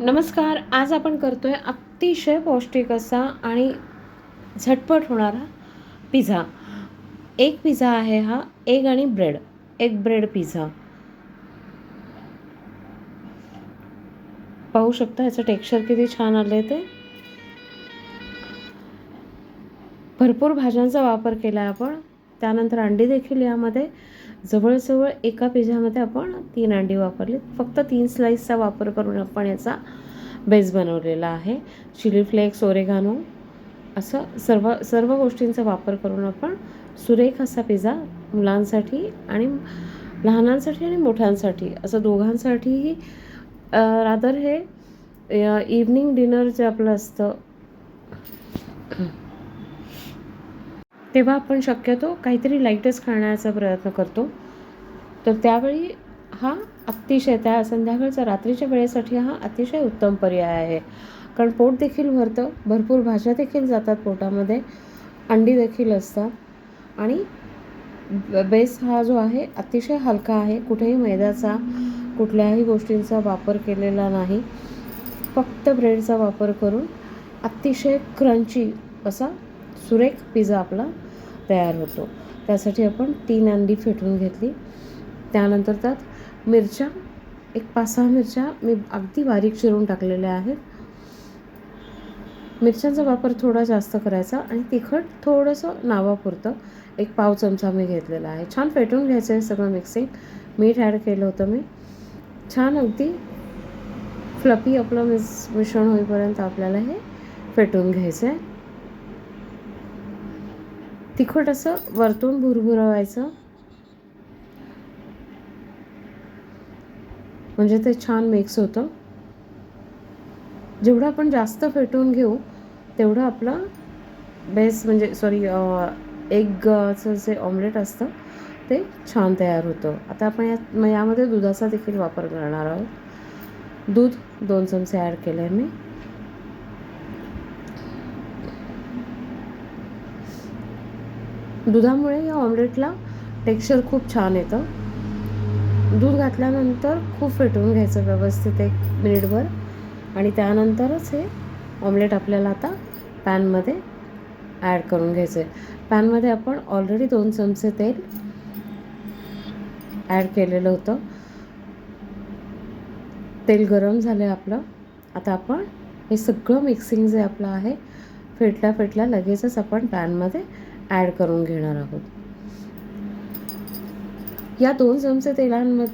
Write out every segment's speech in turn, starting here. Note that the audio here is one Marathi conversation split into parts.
नमस्कार आज आपण करतोय अतिशय पौष्टिक असा आणि झटपट होणारा पिझ्झा एक पिझ्झा आहे हा एग आणि ब्रेड. एग ब्रेड पिझ्झा पाहू शकता याचं टेक्स्चर किती छान आलं आहे ते. भरपूर भाज्यांचा वापर केला आहे आपण. त्यानंतर अंडी देखील यामध्ये. जवळजवळ एका पिझ्झामध्ये आपण तीन अंडी वापरली. फक्त तीन स्लाईसचा वापर करून आपण याचा बेस बनवलेला आहे. चिली फ्लेक्स ओरेगानो असं सर्व सर्व गोष्टींचा वापर करून आपण सुरेख असा पिझ्झा मुलांसाठी आणि लहानांसाठी आणि मोठ्यांसाठी असं दोघांसाठीही रादर हे इव्हनिंग डिनर जे आपलं असतं तेव्हा आपण शक्यतो काहीतरी लाईटच खाण्याचा प्रयत्न करतो. तर त्यावेळी हा अतिशय त्या संध्याकाळचा रात्रीच्या वेळेसाठी हा अतिशय उत्तम पर्याय आहे. कारण पोट देखील भरतं भरपूर भाज्या देखील जातात पोटामध्ये अंडी देखील असतात. आणि बेस हा जो आहे अतिशय हलका आहे. कुठेही मैद्याचा कुठल्याही गोष्टींचा वापर केलेला नाही. फक्त ब्रेडचा वापर करून अतिशय क्रंची असा सुरेख पिझ्झा आपला तयार होतो. त्यासाठी आपण तीन अंडी फेटून घेतली. त्यानंतर त्यात मिरच्या एक पाच सहा मिरच्या मी अगदी बारीक चिरून टाकलेल्या आहेत. मिरच्यांचा वापर थोडा जास्त करायचा आणि तिखट थोडंसं नावापुरतं एक पाव चमचा मी घेतलेला आहे. छान फेटून घ्यायचं आहे सगळं मिक्सिंग. मीठ ॲड केलं होतं मी. छान अगदी फ्लपी आपलं मिस मिश्रण होईपर्यंत आपल्याला हे फेटून घ्यायचं आहे. तिखट असं वरतून भुरभुरवायचं. म्हणजे ते छान मिक्स होतं. जेवढं आपण जास्त फेटून घेऊ तेवढं आपलं बेस म्हणजे सॉरी एगचं जे ऑमलेट असतं ते छान तयार होतं. आता आपण यात यामध्ये दुधाचा देखील वापर करणार आहोत. दूध दोन चमचे ॲड केले आहे मी. दुधामुळे या ऑमलेटला टेक्स्चर खूप छान येतं. दूध घातल्यानंतर खूप फेटवून घ्यायचं व्यवस्थित एक मिनिटभर. आणि त्यानंतरच हे ऑमलेट आपल्याला आता पॅनमध्ये ॲड करून घ्यायचं आहे. पॅनमध्ये आपण ऑलरेडी दोन चमचे तेल ॲड केलेलं होतं. तेल गरम झालं आहे आपलं. आता आपण हे सगळं मिक्सिंग जे आपलं आहे फेटल्या फेटल्या लगेचच आपण पॅनमध्ये ॲड करून घेणार आहोत. या दोन चमचे तेलांम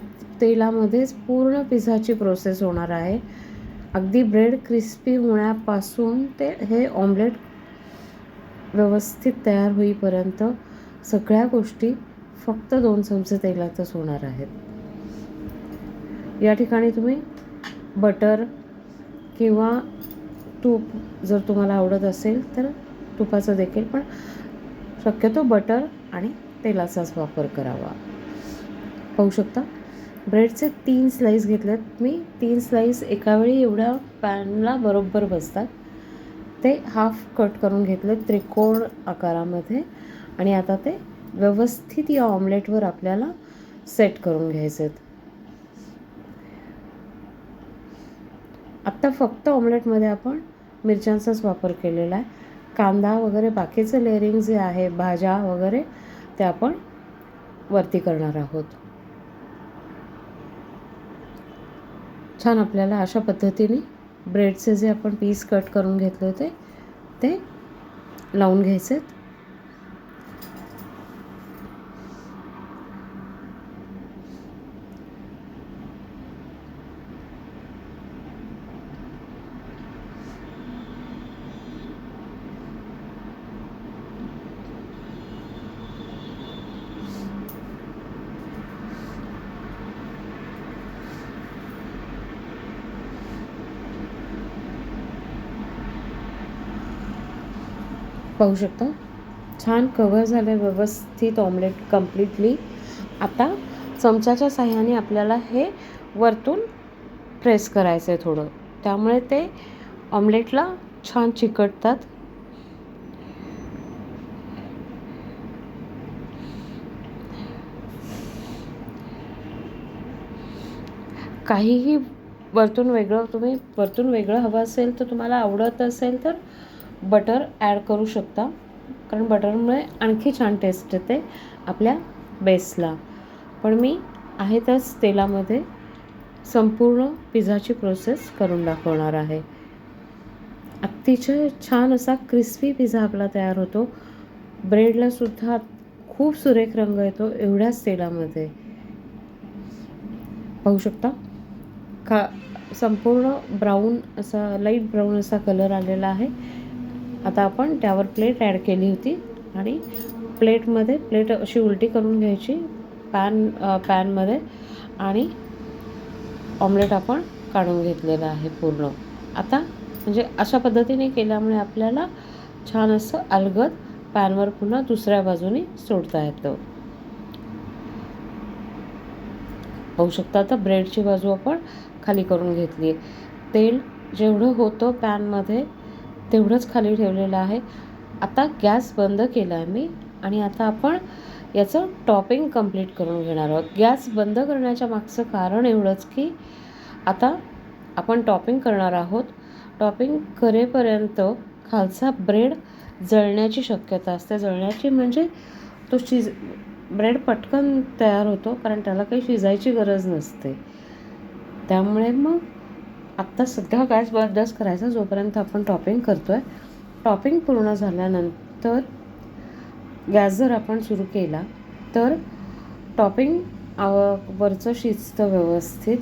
तेलामध्येच पूर्ण पिझ्झाची प्रोसेस होणार आहे. अगदी ब्रेड क्रिस्पी होण्यापासून ते हे ऑमलेट व्यवस्थित तयार होईपर्यंत सगळ्या गोष्टी फक्त दोन चमचे तेलातच होणार आहेत. या ठिकाणी तुम्ही बटर किंवा तूप जर तुम्हाला आवडत असेल तर तुपाचं देखील पण शक्यतो बटर आणि तेलाचाच वापर करावा. पाहू शकता? ब्रेडचे तीन स्लाईस घेतलेत. मी तीन स्लाईस एकावेळी एवढ्या पॅनला बरोबर बसतात. ते हाफ कट करून घेतले त्रिकोण आकारामध्ये आणि आता ते व्यवस्थित या ऑमलेटवर आपल्याला सेट करून घ्यायचे आहेत आत्ता फक्त ऑमलेटमध्ये आपण मिरच्यांचाच वापर केलेला आहे. कांदा वगैरे बाकीचे लेअरिंग जे आहे भाज्या वगैरे ते आपण वरती करणार आहोत. छान आपल्याला अशा पद्धतीने ब्रेडचे जे आपण पीस कट करून घेतले होते ते लावून घ्यायचे पाहू शकता. छान कव्हर झालं व्यवस्थित ऑमलेट कम्प्लिटली आता चमच्याच्या साह्याने आपल्याला हे वरतून प्रेस करायचं आहे थोडं. त्यामुळे ते ऑमलेटला छान चिकटतात. काहीही वरतून वेगळं तुम्ही वरतून वेगळं हवं असेल तर तुम्हाला आवडत असेल तर बटर ॲड करू शकता. कारण बटरमुळे आणखी छान टेस्ट येते आपल्या बेसला पण मी आहे त्याच तेलामध्ये संपूर्ण पिझ्झाची प्रोसेस करून दाखवणार आहे. अतिशय छान असा क्रिस्पी पिझ्झा आपला तयार होतो. ब्रेडला सुद्धा खूप सुरेख रंग येतो एवढ्याच तेलामध्ये. पाहू शकता? का संपूर्ण ब्राऊन असा लाइट ब्राऊन असा कलर आलेला आहे. आता आपण त्यावर प्लेट ॲड केली होती आणि प्लेटमध्ये प्लेट अशी उलटी करून घ्यायची पॅन पॅनमध्ये आणि ऑमलेट आपण काढून घेतलेलं आहे पूर्ण. आता म्हणजे अशा पद्धतीने केल्यामुळे आपल्याला छान असं अलगद पॅनवर पुन्हा दुसऱ्या बाजूने सोडता येतं. पाहू शकता आता ब्रेडची बाजू आपण खाली करून घेतली. आहे तेल जेवढं होतं पॅनमध्ये तेवढंच खाली ठेवलेलं आहे. आता गॅस बंद केला आहे मी आणि आता आपण याचं टॉपिंग कंप्लीट करून घेणार आहोत. गॅस बंद करण्याच्या मागचं कारण एवढंच की आता आपण टॉपिंग करणार आहोत. टॉपिंग करेपर्यंत खालचा ब्रेड जळण्याची शक्यता असते. जळण्याची म्हणजे तो शिज ब्रेड पटकन तयार होतो कारण त्याला काही शिजायची गरज नसते. त्यामुळे मग आत्ता सध्या गॅस बंदच करायचा? जोपर्यंत आपण टॉपिंग करतो आहे टॉपिंग पूर्ण झाल्यानंतर गॅस जर आपण सुरू केला तर टॉपिंग वरचं शिजतं व्यवस्थित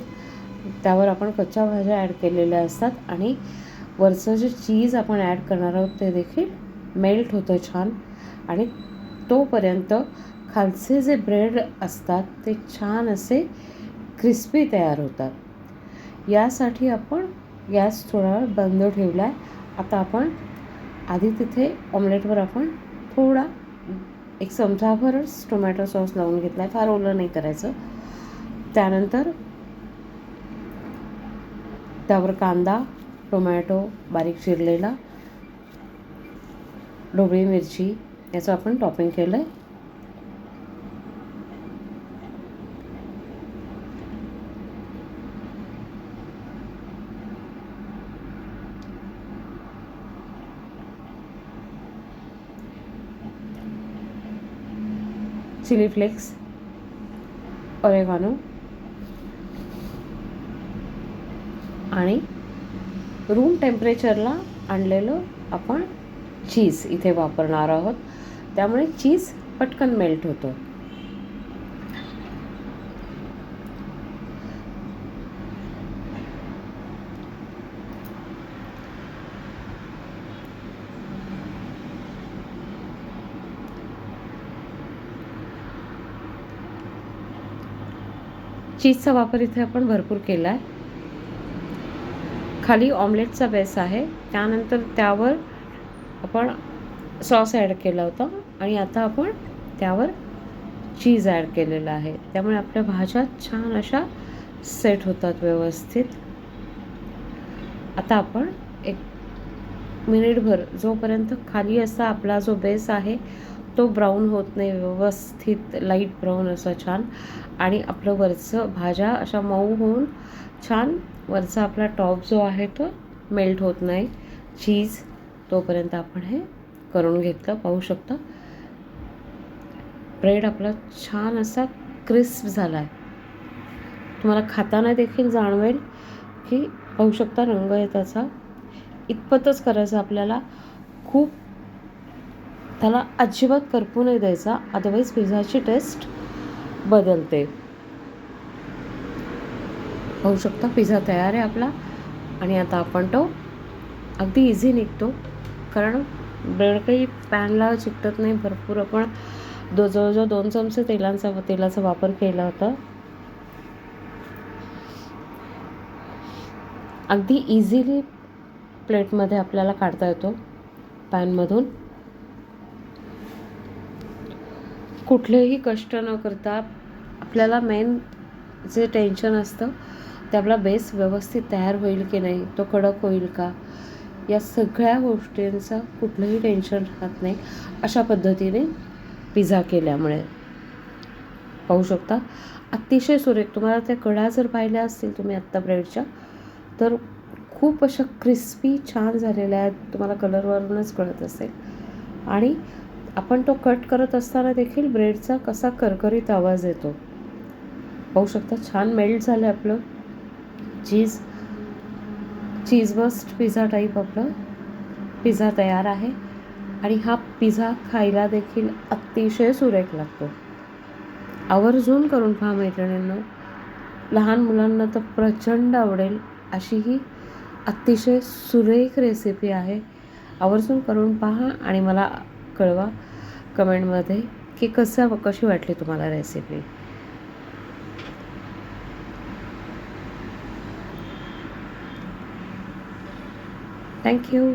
त्यावर आपण कच्च्या भाज्या ॲड केलेल्या असतात आणि वरचं जे चीज आपण ॲड करणार आहोत ते देखील मेल्ट होतं छान आणि तोपर्यंत खालचे जे ब्रेड असतात ते छान असे क्रिस्पी तयार होतात. यासाठी आपण गॅस थोडा वेळ बंद ठेवला आहे आता आपण आधी तिथे ऑमलेटवर आपण थोडा एक चमचाभरच टोमॅटो सॉस लावून घेतला आहे फार ओलं नाही करायचं. त्यानंतर त्यावर कांदा टोमॅटो बारीक चिरलेला ढोबळी मिरची याचं आपण टॉपिंग केलं आहे चिली फ्लेक्स ऑरेगानो आणि रूम टेम्परेचरला आणलेलं आपण चीज इथे वापरणार आहोत. त्यामुळे चीज पटकन मेल्ट होतं. चीजचा वापर इथे आपण भरपूर केला आहे खाली ऑमलेटचा बेस आहे. त्यानंतर त्यावर आपण सॉस ॲड केला होता आणि आता आपण त्यावर चीज ॲड केलेलं आहे. त्यामुळे आपल्या भाज्या छान अशा सेट होतात व्यवस्थित. आता आपण एक मिनिटभर जोपर्यंत खाली असा आपला जो बेस आहे तो ब्राऊन होत नाही व्यवस्थित लाइट ब्राऊन असं छान. आणि आपलं वरचं भाज्या अशा मऊ होऊन छान वरचा आपला टॉप जो आहे तो मेल्ट होत नाही. चीज तोपर्यंत आपण हे करून घेतलं पाहू शकता. ब्रेड आपला छान असा क्रिस्प झाला आहे तुम्हाला खाताना देखील जाणवेल की पाहू शकता रंग आहे त्याचा. इतपतच करायचं आपल्याला खूप त्याला अजिबात करपू नाही द्यायचा अदरवाईज पिझ्झाची टेस्ट बदलते. पाहू शकता पिझ्झा तयार आहे आपला. आणि आता आपण तो अगदी इझी निघतो. कारण ब्रेड काही पॅनला चिकटत नाही भरपूर आपण दो जवळजवळ दोन चमचे तेलांचा तेलाचा वापर केला होता. अगदी इझिली प्लेटमध्ये आपल्याला काढता येतो पॅनमधून कुठलेही कष्ट न करता आपल्याला मेन जे टेन्शन असतं ते आपला बेस व्यवस्थित तयार होईल की नाही तो कडक होईल का? या सगळ्या गोष्टींचं कुठलंही टेन्शन राहत नाही. अशा पद्धतीने पिझ्झा केल्यामुळे. पाहू शकता? अतिशय सुरेख. तुम्हाला त्या कडा जर पाहिल्या असतील तुम्ही आत्ता ब्रेडच्या तर खूप अशा क्रिस्पी छान झालेल्या आहेत. तुम्हाला कलरवरूनच कळत असेल. आणि आपण तो कट करत असताना देखील ब्रेडचा कसा करकरीत आवाज येतो. पाहू शकता छान मेल्ट झालं आपलं. Cheese cheese burst pizza type आपलं. पिझ्झा तयार आहे. आणि हा पिझ्झा खायला देखील अतिशय सुरेख लागतो. आवर्जून करून पहा मैत्रिणींनो. लहान मुलांना तर प्रचंड आवडेल अशी ही अतिशय सुरेख रेसिपी आहे. आवर्जून करून पहा आणि मला कळवा कमेंटमध्ये की कसं कशी वाटली तुम्हाला रेसिपी थँक्यू